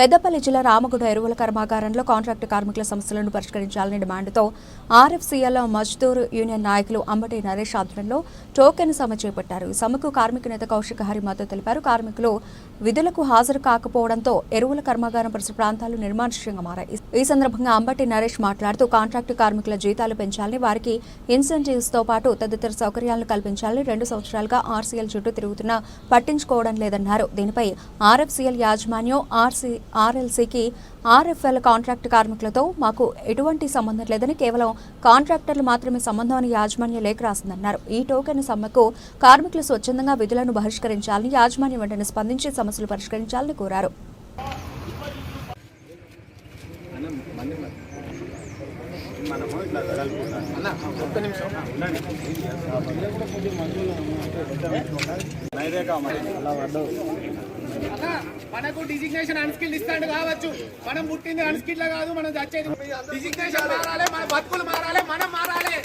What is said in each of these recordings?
పెద్దపల్లి జిల్లా రామగుడు ఎరువుల కర్మాగారంలో కాంట్రాక్టు కార్మికుల సమస్యలను పరిష్కరించాలని డిమాండ్తో ఆర్ఎఫ్సీఎల్ మజ్దూర్ యూనియన్ నాయకులు అంబటి నరేష్ ఆధ్వర్యంలో టోకెన్ సమ చేపట్టారు. ఈ సమ్మెకు కార్మిక నేత కౌశిక హరి మద్దతు తెలిపారు. కార్మికులు విధులకు హాజరు కాకపోవడంతో ఎరువుల కర్మాగారం పరిసర ప్రాంతాలు నిర్మానుష్యంగా మారాయి. ఈ సందర్భంగా అంబటి నరేష్ మాట్లాడుతూ కాంట్రాక్టు కార్మికుల జీతాలు పెంచాలని వారికి ఇన్సెంటివ్స్తో పాటు తదితర సౌకర్యాలను కల్పించాలని రెండు సంవత్సరాలుగా ఆర్సీఎల్ చుట్టూ తిరుగుతున్నా పట్టించుకోవడం లేదన్నారు. దీనిపై ఆర్ఎఫ్సీఎల్ యాజమాన్యం ఆర్సీ ఆర్ఎల్సీకి ఆర్ఎఫ్ఎల్ కాంట్రాక్ట్ కార్మికులతో మాకు ఎటువంటి సంబంధం లేదని కేవలం కాంట్రాక్టర్లు మాత్రమే సంబంధం అని యాజమాన్య లేఖ రాసిందన్నారు. ఈ టోకెన్ సమ్మెకు కార్మికులు స్వచ్ఛందంగా విధులను బహిష్కరించాలని యాజమాన్యం వెంటనే స్పందించి సమస్యలు పరిష్కరించాలని కోరారు. మనకు డిజిగ్నేషన్ అన్స్కిల్ ఇస్తాడు కావచ్చు. మనం పుట్టింది అన్స్కిల్ కాదు మనం చచ్చేది. డిజిగ్నేషన్ మారాలి మన బతుకులు మారాలి మనం మారాలి.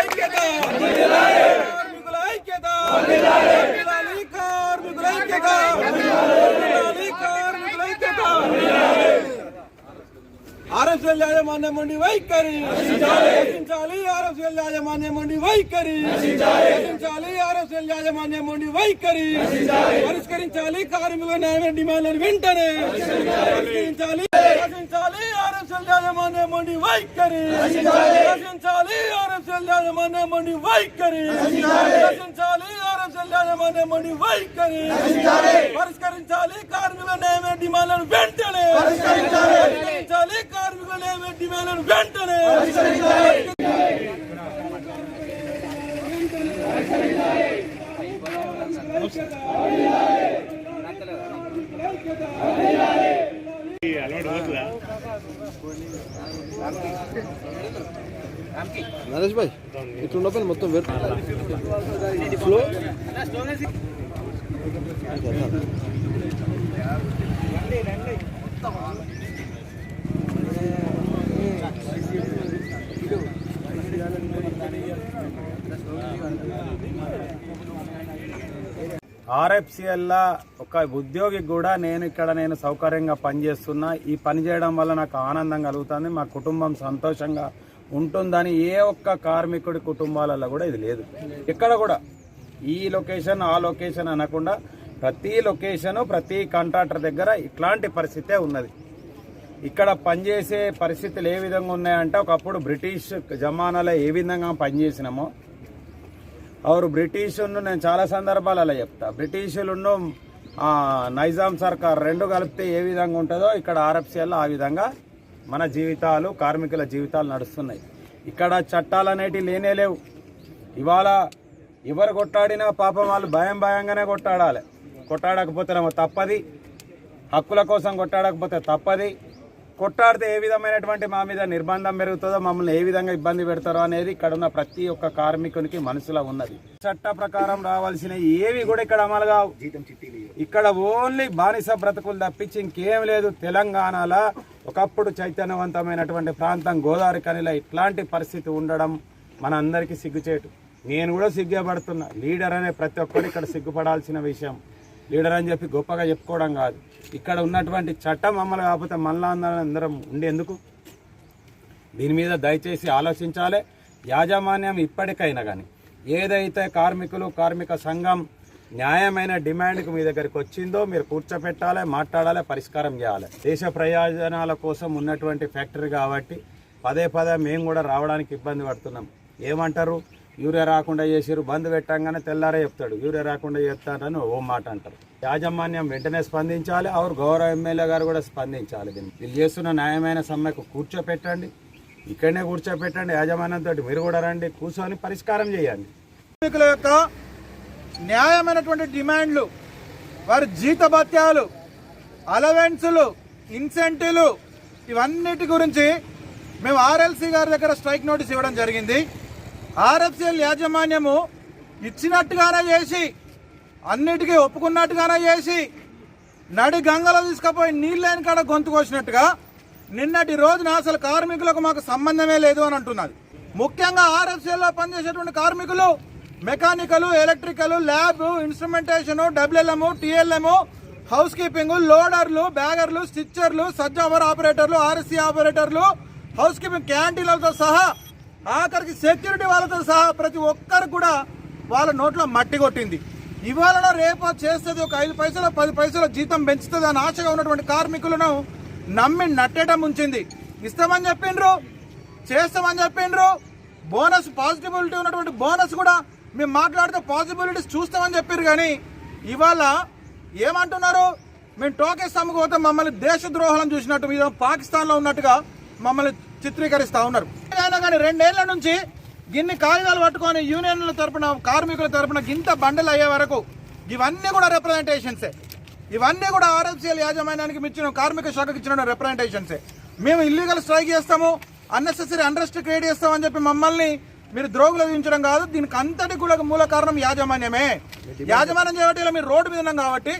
ఐక్యత వర్ధిల్లాలి కార్మికుల ఐక్యత వర్ధిల్లాలి కార్మికుల ఐక్యత ఆర్ఎస్ఎల్ యాజమాన్యం ఉండి వైఖరి. రక్షించాలి. ఆర్ఎస్ఎల్ యాజమాన్యం ఉండి వైఖరి. రక్షించాలి. ఆర్ఎస్ఎల్ యాజమాన్యం ఉండి వైఖరి. పరిష్కరించాలి కార్మికుల న్యాయ డిమాండ్లను వెంటనే. పరిష్కరించాలి రక్షించాలి ఆర్ఎస్ఎల్ యాజమాన్యం ఉండి వైఖరి. రక్షించాలి. ఆర్ఎస్ఎల్ యాజమాన్యం ఉండి వైఖరి. రక్షించాలి ఆర్ఎస్ఎల్ యాజమాన్యం ఉండి వైఖరి. పరిష్కరించాలి. కార్మికుల న్యాయ డిమాండ్లను వెంటనే. పరిష్కరించాలి. కార్మికుల న్యాయ డిమాండ్లను వెంటనే. నరేష్ భాయ్ ఇట్లా ఉన్నప్పుడు మొత్తం వేరు. ఫ్లో ఆర్ఎఫ్సిఎల్లా ఒక ఉద్యోగికి కూడా నేను ఇక్కడ నేను సౌకర్యంగా పనిచేస్తున్నా. ఈ పని చేయడం వల్ల నాకు ఆనందం కలుగుతుంది మా కుటుంబం సంతోషంగా ఉంటుందని ఏ ఒక్క కార్మికుడి కుటుంబాలలో కూడా ఇది లేదు. ఇక్కడ కూడా. ఈ లొకేషన్ ఆ లొకేషన్ అనకుండా ప్రతి లొకేషను ప్రతి కాంట్రాక్టర్ దగ్గర ఇట్లాంటి పరిస్థితే ఉన్నది. ఇక్కడ పనిచేసే పరిస్థితులు ఏ విధంగా ఉన్నాయంటే ఒకప్పుడు బ్రిటిష్ జమానాలో ఏ విధంగా పనిచేసినామో అవరు బ్రిటిషును నేను చాలా సందర్భాలలో చెప్తా. బ్రిటిషులను నైజాం సర్కార్ రెండు కలిపితే ఏ విధంగా ఉంటుందో ఇక్కడ ఆర్ఎఫ్సిఎల్లో ఆ విధంగా మన జీవితాలు కార్మికుల జీవితాలు నడుస్తున్నాయి. ఇక్కడ చట్టాలు అనేటివి లేనే లేవు. ఇవాళ ఎవరు కొట్టాడినా పాపం వాళ్ళు భయం భయంగానే కొట్టాడాలి. కొట్టాడకపోతేనేమో తప్పది. హక్కుల కోసం కొట్టాడకపోతే తప్పది. కొట్టాడితే ఏ విధమైనటువంటి మా మీద నిర్బంధం పెరుగుతుందో మమ్మల్ని ఏ విధంగా ఇబ్బంది పెడతారో అనేది ఇక్కడ ఉన్న ప్రతి ఒక్క కార్మికునికి మనసులో ఉన్నది. చట్ట ప్రకారం రావాల్సిన ఏవి కూడా ఇక్కడ అమలు కావు. ఇక్కడ ఓన్లీ బానిస బ్రతుకులు తప్పించి ఇంకేం లేదు తెలంగాణలో. ఒకప్పుడు చైతన్యవంతమైనటువంటి ప్రాంతం గోదావరి కనిలో ఇట్లాంటి పరిస్థితి ఉండడం మన అందరికీ సిగ్గుచేటు. నేను కూడా సిగ్గుపడుతున్నా. లీడర్ అనే ప్రతి ఒక్కరు ఇక్కడ సిగ్గుపడాల్సిన విషయం. లీడర్ అని చెప్పి గొప్పగా చెప్పుకోవడం కాదు. ఇక్కడ ఉన్నటువంటి చట్టం అమలు కాకపోతే మళ్ళా అందరం ఉండేందుకు? దీని మీద దయచేసి ఆలోచించాలి. యాజమాన్యం ఇప్పటికైనా కానీ ఏదైతే కార్మికులు కార్మిక సంఘం న్యాయమైన డిమాండ్కి మీ దగ్గరికి వచ్చిందో మీరు కూర్చోపెట్టాలి మాట్లాడాలి పరిష్కారం చేయాలి. దేశ ప్రయోజనాల కోసం ఉన్నటువంటి ఫ్యాక్టరీ కాబట్టి పదే పదే మేము కూడా రావడానికి ఇబ్బంది పడుతున్నాం. ఏమంటారు? యూరియా రాకుండా చేసిరు బంద్ పెట్టంగానే తెల్లారే చెప్తాడు. యూరియా రాకుండా చేస్తాడని ఓ మాట అంటారు. యాజమాన్యం వెంటనే స్పందించాలి ఆరు గౌరవ ఎమ్మెల్యే గారు కూడా స్పందించాలి. దీన్ని. వీళ్ళు చేస్తున్న న్యాయమైన సమ్మెకు కూర్చోపెట్టండి. ఇక్కడనే కూర్చోపెట్టండి యాజమాన్యంతో మీరు కూడా రండి కూర్చొని పరిష్కారం చేయండి. యొక్క న్యాయమైనటువంటి డిమాండ్లు వారి జీతభత్యాలు అలవెన్సులు ఇన్సెంటివ్లు ఇవన్నిటి గురించి మేము ఆర్ఎల్సీ గారి దగ్గర స్ట్రైక్ నోటీస్ ఇవ్వడం జరిగింది. ఆర్ఎఫ్సిఎల్ యాజమాన్యము ఇచ్చినట్టుగానే చేసి అన్నిటికీ ఒప్పుకున్నట్టుగానే చేసి నడి గంగలో తీసుకుపోయి నీళ్ళని కాడ గొంతు కోసినట్టుగా నిన్నటి రోజున అసలు కార్మికులకు మాకు సంబంధమే లేదు అని అంటున్నది ముఖ్యంగా ఆర్ఎఫ్సిఎల్లో పనిచేసేటువంటి కార్మికులు mechanical electrical lab instrumentation WLM TLM house keeping లోడర్లు బ్యాగర్లు స్టిచ్చర్లు సజ్జ అవర్ ఆపరేటర్లు ఆర్ఎస్సీ ఆపరేటర్లు హౌస్ కీపింగ్ క్యాంటీన్లతో సహా ఆఖరికి సెక్యూరిటీ వాళ్ళతో సహా ప్రతి ఒక్కరు కూడా వాళ్ళ నోట్లో మట్టి కొట్టింది. ఇవాళ రేపు చేస్తుంది ఒక ఐదు పైసలు పది పైసలు జీతం పెంచుతుంది అని ఆశగా ఉన్నటువంటి కార్మికులను నమ్మి నట్టేటం ఉంచింది. ఇస్తామని చెప్పిండ్రు చేస్తామని చెప్పిండ్రు బోనస్ పాజిటివిటీ ఉన్నటువంటి బోనస్ కూడా మేము మాట్లాడితే పాసిబిలిటీస్ చూస్తామని చెప్పారు కానీ ఇవాళ ఏమంటున్నారు? మేము టోకెస్ అమ్ముకోతే మమ్మల్ని దేశద్రోహం చూసినట్టు మీద పాకిస్తాన్లో ఉన్నట్టుగా మమ్మల్ని చిత్రీకరిస్తూ ఉన్నారు. అయినా కానీ రెండేళ్ళ నుంచి గిన్ని కాగితాలు పట్టుకొని యూనియన్ల తరపున కార్మికుల తరపున గింత బండలు అయ్యే వరకు ఇవన్నీ కూడా రిప్రజెంటేషన్సే ఇవన్నీ కూడా ఆర్ఎఫ్సీఎల్ యాజమాన్యానికి ఇచ్చిన కార్మిక శాఖకి ఇచ్చిన రిప్రజెంటేషన్సే మేము ఇల్లీగల్ స్ట్రైక్ చేస్తాము అన్నెసెసరీ అండ్రెస్ట్ క్రియేట్ చేస్తామని చెప్పి మమ్మల్ని మీరు ద్రోగులు విధించడం కాదు దీనికి అంతటి కూడా మూల కారణం యాజమాన్యమే. యాజమాన్యం చేయబట్టి మీరు రోడ్డు మీద ఉన్నాం కాబట్టి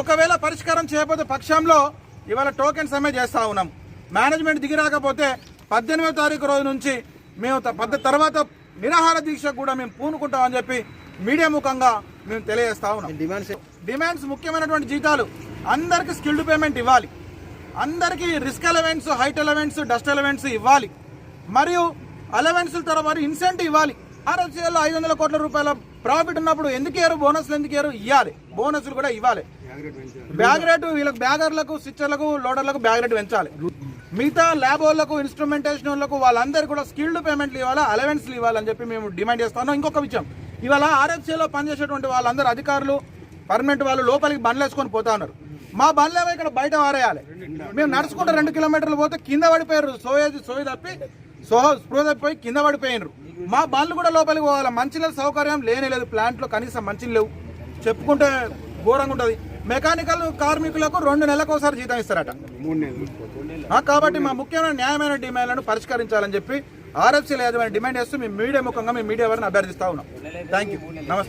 ఒకవేళ పరిష్కారం చేయకపోతే పక్షంలో ఇవాళ టోకెన్ సమ్మె చేస్తా ఉన్నాం. మేనేజ్మెంట్ దిగి రాకపోతే పద్దెనిమిదో తారీఖు రోజు నుంచి మేము పద్ద తర్వాత నిరాహార దీక్ష కూడా మేము పూనుకుంటామని చెప్పి మీడియా ముఖంగా మేము తెలియజేస్తా ఉన్నాం. డిమాండ్స్ డిమాండ్స్ ముఖ్యమైనటువంటి జీతాలు. అందరికి స్కిల్డ్ పేమెంట్ ఇవ్వాలి. అందరికీ risk allowance height allowance dust allowance ఇవ్వాలి. మరియు అలవెన్సుల తర్వాత ఇన్సెంట్ ఇవ్వాలి. ఆర్ఎఫ్సీఎల్లో ఐదు వందల కోట్ల రూపాయల ప్రాఫిట్ ఉన్నప్పుడు ఎందుకు ఇయ్యారు? బోనస్లు ఎందుకు ఇయ్యారు? ఇవ్వాలి బోనస్లు కూడా ఇవ్వాలి. బ్యాగ్ రేటు వీళ్ళకి బ్యాగర్లకు స్టిచ్చర్లకు లోడర్లకు బ్యాగ్ రేటు పెంచాలి. మిగతా ల్యాబ్ వాళ్ళకు ఇన్స్ట్రుమెంటేషన్ వాళ్ళకు వాళ్ళందరూ కూడా స్కిల్డ్ పేమెంట్లు ఇవ్వాలా? అలవెన్స్లు ఇవ్వాలని చెప్పి మేము డిమాండ్ చేస్తాను ఇంకొక విషయం. ఇవాళ ఆర్ఎఫ్సీలో పనిచేసేటువంటి వాళ్ళందరూ అధికారులు పర్మనెంట్ వాళ్ళు లోపలికి బండ్లు వేసుకొని పోతా ఉన్నారు. మా బండ్లేమో ఇక్కడ బయట వారేయాలి. మేము నడుచుకుంటూ రెండు కిలోమీటర్లు పోతే కింద పడిపోయారు. సోయేది సోయి తప్పి సోహ స్పృహ తప్పిపోయి కింద పడిపోయినారు. మా బండ్లు కూడా లోపలికి పోవాలి? మంచినీళ్ళ సౌకర్యం లేనే లేదు. ప్లాంట్లో కనీసం మంచినీళ్ళు లేవు. చెప్పుకుంటే ఘోరంగా ఉంటుంది. మెకానికల్ కార్మికులకు రెండు నెలలకు ఒకసారి జీతం ఇస్తారట. ఆ, కాబట్టి మా ముఖ్యమైన న్యాయమైన డిమాండ్లను పరిష్కరించాలని చెప్పి ఆర్ఎఫ్సీల యాజమాన్యం డిమాండ్ చేస్తూ మేము మీడియా ముఖంగా మేము మీడియా వారిని అభ్యర్థిస్తా ఉన్నాం. థ్యాంక్ యూ నమస్తే